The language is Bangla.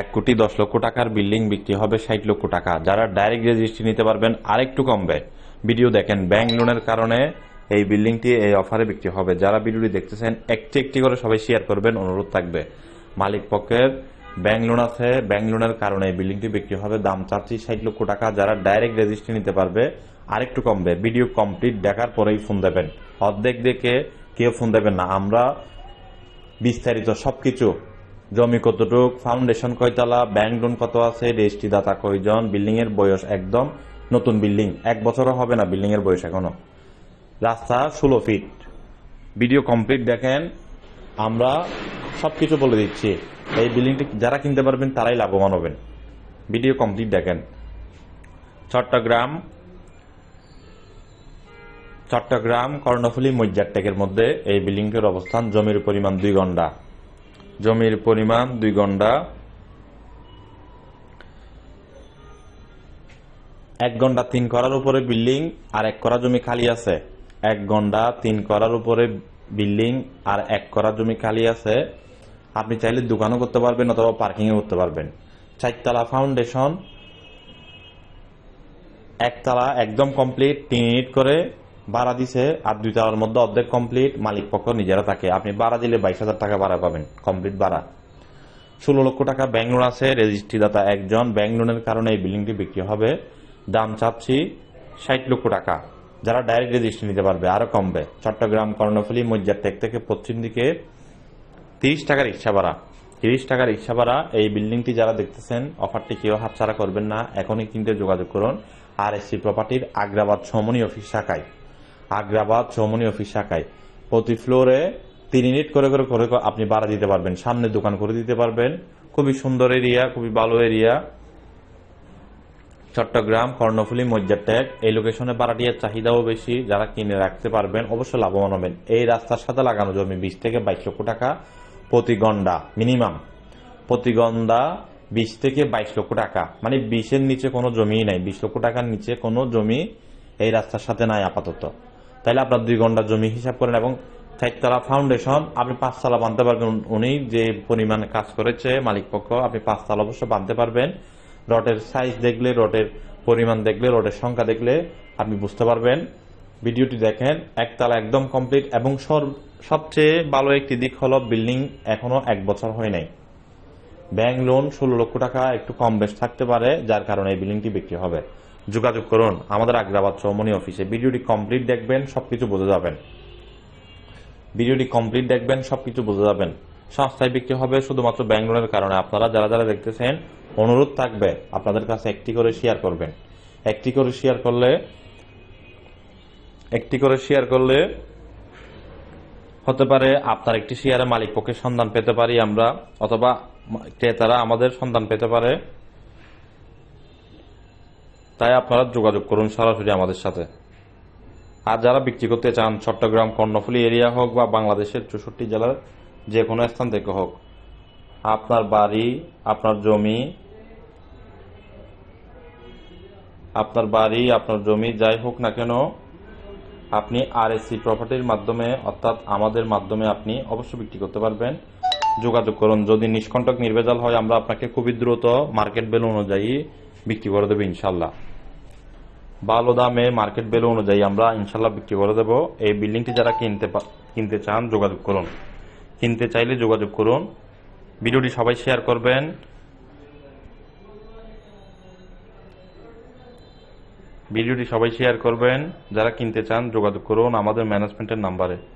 এক কোটি দশ লক্ষ টাকার বিল্ডিং বিক্রি হবে ষাট লক্ষ টাকা। যারা ডাইরেক্ট রেজিস্ট্রি নিতে পারবেন, আরেকটু কমবে। ভিডিও দেখেন ব্যাংক লোনের কারণে এই বিল্ডিংটি এই অফারে বিক্রি হবে। যারা ভিডিওটি দেখতেছেন, একটি একটি করে সবাই শেয়ার করবেন, অনুরোধ থাকবে। মালিক পক্ষের ব্যাংক লোন আছে ব্যাংক লোনের কারণে এই বিল্ডিংটি বিক্রি হবে। দাম চাচ্ছি ষাট লক্ষ টাকা। যারা ডাইরেক্ট রেজিস্ট্রি নিতে পারবে, আরেকটু কমবে। ভিডিও কমপ্লিট দেখার পরেই ফোন দেবেন। অর্ধেক দেখে কেউ ফোন দেবেন না। আমরা বিস্তারিত সবকিছু জমি কতটুক ফাউন্ডেশন কয়তলা ব্যাংক লোন কত আছে রেজিস্ট্রি দাতা কয়জন বিল্ডিং এর বয়স একদম নতুন বিল্ডিং এক বছরও হবে না বিল্ডিং এর বয়স এখনও। রাস্তা ষোলো ফিট ভিডিও কমপ্লিট দেখেন, আমরা সবকিছু বলে দিচ্ছি। এই বিল্ডিংটি যারা কিনতে পারবেন, তারাই লাভবান হবেন। ভিডিও কমপ্লিট দেখেন। চট্টগ্রাম চট্টগ্রাম কর্ণফুলী মজ্জারটেকের মধ্যে এই বিল্ডিংটির অবস্থান, জমির পরিমাণ দুই গন্ডা জমির পরিমাণ দুই গন্ডা। এক গন্ডা তিন করার উপরে বিল্ডিং আর এক করা জমি খালি আছে। এক গন্ডা তিন করার উপরে বিল্ডিং আর এক করা জমি খালি আছে। আপনি চাইলে দোকানও করতে পারবেন অথবা পার্কিংও করতে পারবেন। চারতলা ফাউন্ডেশন। একতলা একদম কমপ্লিট তিন ইউনিট করে ভাড়া দিছে আর দুই তলার মধ্যে অর্ধেক কমপ্লিট মালিক পক্ষ নিজেরা থাকে। আপনি ভাড়া দিলে বাইশ হাজার টাকা ভাড়া পাবেন কমপ্লিট ভাড়া। ষোলো লক্ষ টাকা ব্যাংক লোন আছে রেজিস্ট্রিদাতা একজন। ব্যাংক লোনের কারণে এই বিল্ডিংটি বিক্রি হবে। দাম চাচ্ছি ষাট লক্ষ টাকা। যারা ডাইরেক্ট রেজিস্ট্রি নিতে পারবে, আরও কমবে। চট্টগ্রাম, কর্ণফুলী, মজ্জার টেক থেকে পশ্চিম দিকে তিরিশ টাকার রিক্সা ভাড়া। তিরিশ টাকার রিক্সা ভাড়া। এই বিল্ডিংটি যারা দেখতেছেন অফারটি কেউ হাতছাড়া করবেন না। এখনই কিনতে যোগাযোগ করুন। আর এসি প্রপার্টির আগ্রাবাদ সমনি অফিস শাখায়। আগ্রাবাদ চৌমনি অফিস শাখায়। প্রতি ফ্লোরে তিন ইউনিট করে করে করে আপনি ভাড়া দিতে পারবেন। সামনে দোকান করে দিতে পারবেন। খুবই সুন্দর এরিয়া খুবই ভালো এরিয়া চট্টগ্রাম, কর্ণফুলী, মজ্জারটেক, এই লোকেশনে ভাড়াটিয়ার চাহিদাও বেশি। যারা কিনে রাখতে পারবেন, অবশ্যই লাভবান হবেন। এই রাস্তার সাথে লাগানো জমি বিশ থেকে বাইশ লক্ষ টাকা প্রতি গন্ডা মিনিমাম প্রতি গন্ডা বিশ থেকে বাইশ লক্ষ টাকা। মানে বিশের নিচে কোনো জমি নাই। বিশ লক্ষ টাকার নিচে কোনো জমি এই রাস্তার সাথে নাই আপাতত। তাইলে আপনার দুই ঘণ্টা জমি হিসাব করেন এবং চারতলা ফাউন্ডেশন আপনি পাঁচতলা বাঁধতে পারবেন উনি যে পরিমাণ কাজ করেছে, মালিক পক্ষ, আপনি পাঁচতলা অবশ্য বাঁধতে পারবেন। রটের সাইজ দেখলে, রডের পরিমাণ দেখলে, রডের সংখ্যা দেখলে আপনি বুঝতে পারবেন। ভিডিওটি দেখেন, একতলা একদম কমপ্লিট এবং সবচেয়ে ভালো একটি দিক হলো বিল্ডিং এখনও এক বছর হয় নাই। ব্যাংক লোন ষোলো লক্ষ টাকা, একটু কম বেশ থাকতে পারে, যার কারণে এই বিল্ডিংটি বিক্রি হবে। যোগাযোগ করুন। আমাদের আগ্রাবাদ চৌমনি অফিসে। ভিডিওটি কমপ্লিট দেখবেন, সবকিছু বুঝে যাবেন। ভিডিওটি কমপ্লিট দেখবেন, সবকিছু বুঝে যাবেন। সস্তায় বিক্রি হবে শুধুমাত্র ব্যাংক লোনের কারণে। আপনারা যারা যারা দেখতেছেন, অনুরোধ থাকবে আপনাদের কাছে একটি করে শেয়ার করবেন। একটি করে শেয়ার করলে, একটি করে শেয়ার করলে হতে পারে আপনার একটি শেয়ারে মালিক পক্ষে সন্ধান পেতে পারি আমরা, অথবা ক্রেতারা আমাদের সন্ধান পেতে পারে। তাই আপনারা যোগাযোগ করুন সরাসরি আমাদের সাথে। আর যারা বিক্রি করতে চান, চট্টগ্রাম, কর্ণফুলী এরিয়া হোক বা বাংলাদেশের চৌষট্টি জেলার যে কোনো স্থান থেকে হোক, আপনার বাড়ি, আপনার জমি, আপনার বাড়ি, আপনার জমি যাই হোক না কেন, আপনি আর এসি প্রপার্টির মাধ্যমে, অর্থাৎ আমাদের মাধ্যমে আপনি অবশ্যই বিক্রি করতে পারবেন। যোগাযোগ করুন। যদি নিষ্কণ্টক নির্ভেজাল হয়, আমরা আপনাকে খুবই দ্রুত মার্কেট ভ্যালু অনুযায়ী বিক্রি করে দেবো ইনশাল্লাহ। ভালো দামে মার্কেট ভ্যালু অনুযায়ী আমরা ইনশাল্লাহ বিক্রি করে দেবো। এই বিল্ডিংটি যারা কিনতে কিনতে চান, যোগাযোগ করুন। কিনতে চাইলে যোগাযোগ করুন। ভিডিওটি সবাই শেয়ার করবেন। ভিডিওটি সবাই শেয়ার করবেন। যারা কিনতে চান, যোগাযোগ করুন আমাদের ম্যানেজমেন্টের নাম্বারে